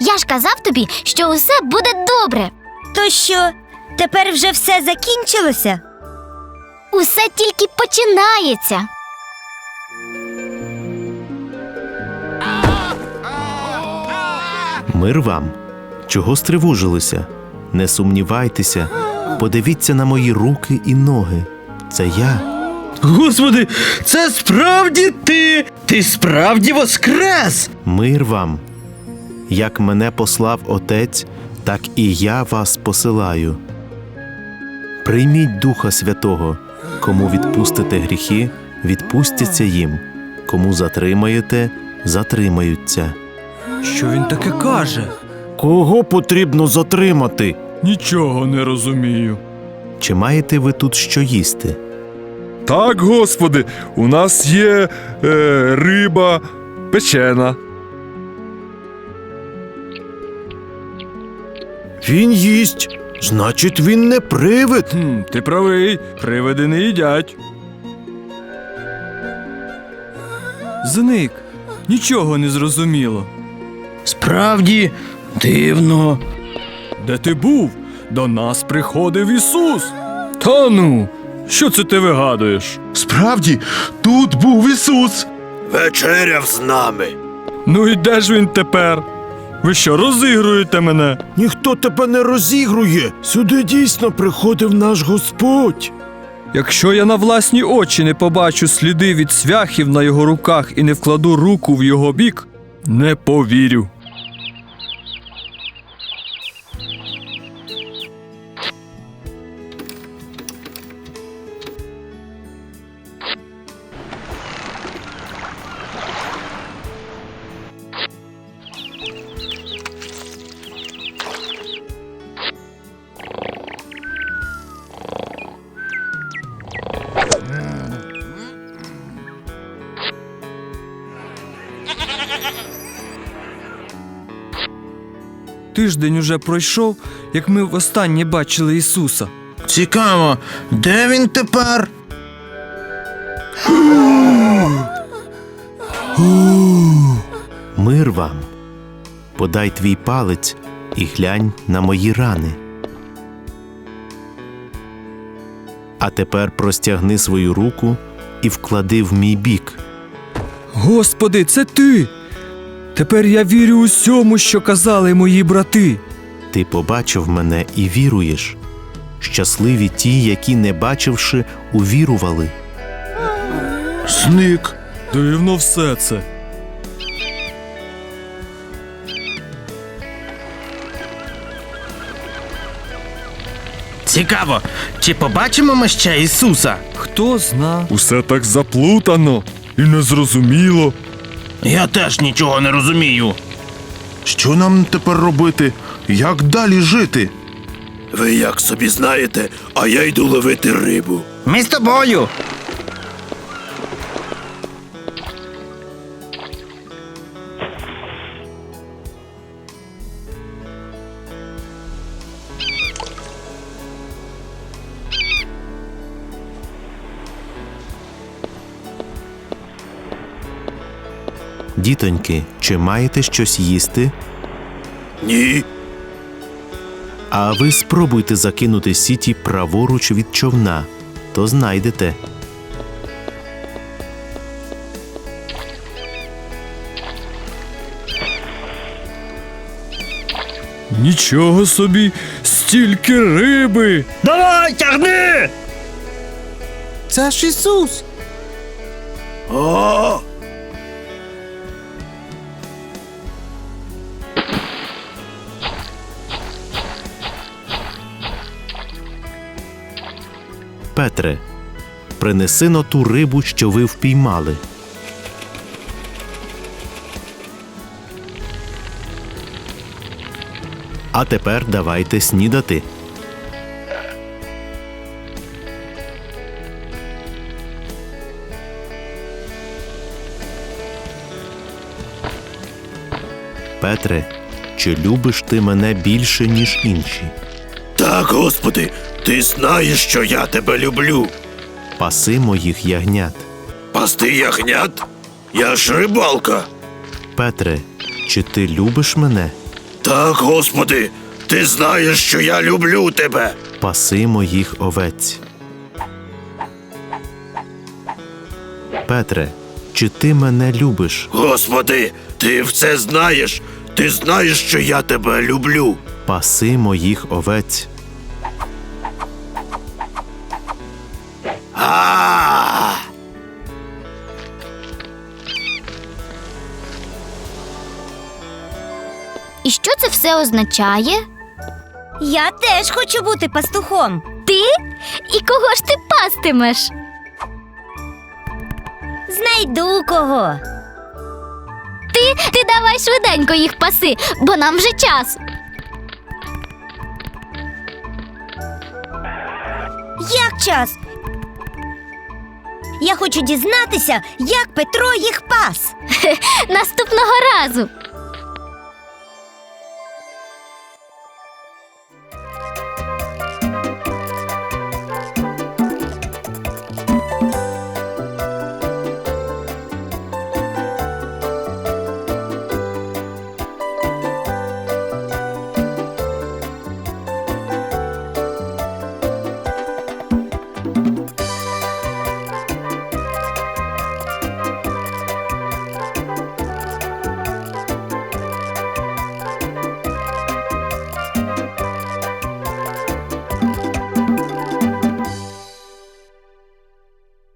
Я ж казав тобі, що усе буде добре. То що, тепер вже все закінчилося? Усе тільки починається. Мир вам. Чого стривожилися? Не сумнівайтеся, подивіться на мої руки і ноги. Це я. Господи, це справді ти! Ти справді воскрес! Мир вам. Як мене послав Отець, так і я вас посилаю. Прийміть Духа Святого, кому відпустите гріхи, відпустяться їм, кому затримаєте, затримаються. Що він таке каже? Кого потрібно затримати? Нічого не розумію. Чи маєте ви тут що їсти? Так, господи, у нас є е, риба печена. Він їсть, значить, він не привид. Хм, ти правий, привиди не їдять. Зник. Нічого не зрозуміло. Справді дивно. Де ти був? До нас приходив Ісус. Та ну, що це ти вигадуєш? Справді, тут був Ісус. Вечеряв з нами. Ну і де ж він тепер? Ви що, розігруєте мене? Ніхто тебе не розігрує. Сюди дійсно приходив наш Господь. Якщо я на власні очі не побачу сліди від свяхів на його руках і не вкладу руку в його бік, не повірю. Тиждень уже пройшов, як ми востаннє бачили Ісуса. Цікаво, де він тепер? Мир вам. Подай твій палець і глянь на мої рани. А тепер простягни свою руку і вклади в мій бік. Господи, це ти! Тепер я вірю усьому, що казали мої брати. Ти побачив мене і віруєш. Щасливі ті, які, не бачивши, увірували. Зник. Дивно все це. Цікаво, чи побачимо ми ще Ісуса? Хто зна? Усе так заплутано і незрозуміло. Я теж нічого не розумію. Що нам тепер робити? Як далі жити? Ви як собі знаєте, а я йду ловити рибу. Ми з тобою. Дітоньки, чи маєте щось їсти? Ні. А ви спробуйте закинути сіті праворуч від човна, то знайдете. Нічого собі, стільки риби. Давай, тягни! Це ж Ісус. О! Петре, принеси но ту рибу, що ви впіймали. А тепер давайте снідати. Петре, чи любиш ти мене більше, ніж інші? Так, Господи, ти знаєш, що я тебе люблю. Паси моїх ягнят. Пасти ягнят? Я ж рибалка. Петре, чи ти любиш мене? Так, Господи, ти знаєш, що я люблю тебе. Паси моїх овець. Петре, чи ти мене любиш? Господи, ти все знаєш. Ти знаєш, що я тебе люблю. Паси моїх овець. І що це все означає? Я теж хочу бути пастухом. Ти? І кого ж ти пастимеш? Знайду кого. Ти, ти давай швиденько їх паси, бо нам вже час. Як час? Я хочу дізнатися, як Петро їх пас. Наступного разу.